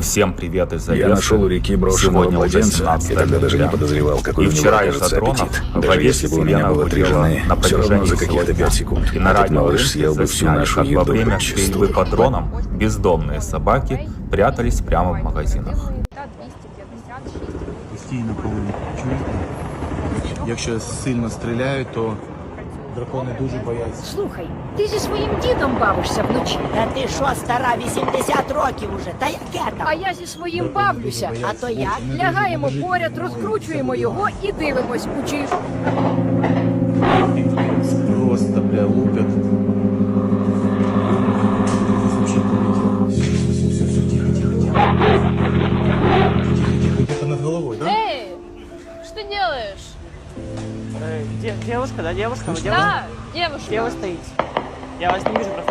Всем привет из Одессы. Я нашел у реки брошенного Сегодня уже младенца 17 и тогда даже не ноября. подозревал, какой И у него вчера окажется из-за дронов аппетит. в Даже Одессе если бы у меня Селена было три гудела жены, на все равно протяжении за какие-то всего пять дня. секунд И на этот радио малыш Рынки съел бы всю засняли, нашу как во еду время подчистую. стрельбы по дронам бездомные собаки прятались прямо в магазинах. постійно коли чуєте. Якщо сильно стріляють, то дракони дуже бояться. Слухай, ти зі своїм дідом бавишся вночі. Та ти що, стара, 80 років уже? Та яке А там? я зі своїм бавлюся. А то як? Лягаємо поряд, розкручуємо його і дивимось, у чи Просто, бля, лупят. Вообще полетело. Всё, всё, всё, тихо, тихо, тихо. Тихо, где-то над головой, да? Эй, что ты делаешь? Э, де- девушка, да, девушка? Вы девушка? Да, девушка. Где вы стоите? Я вас не вижу просто.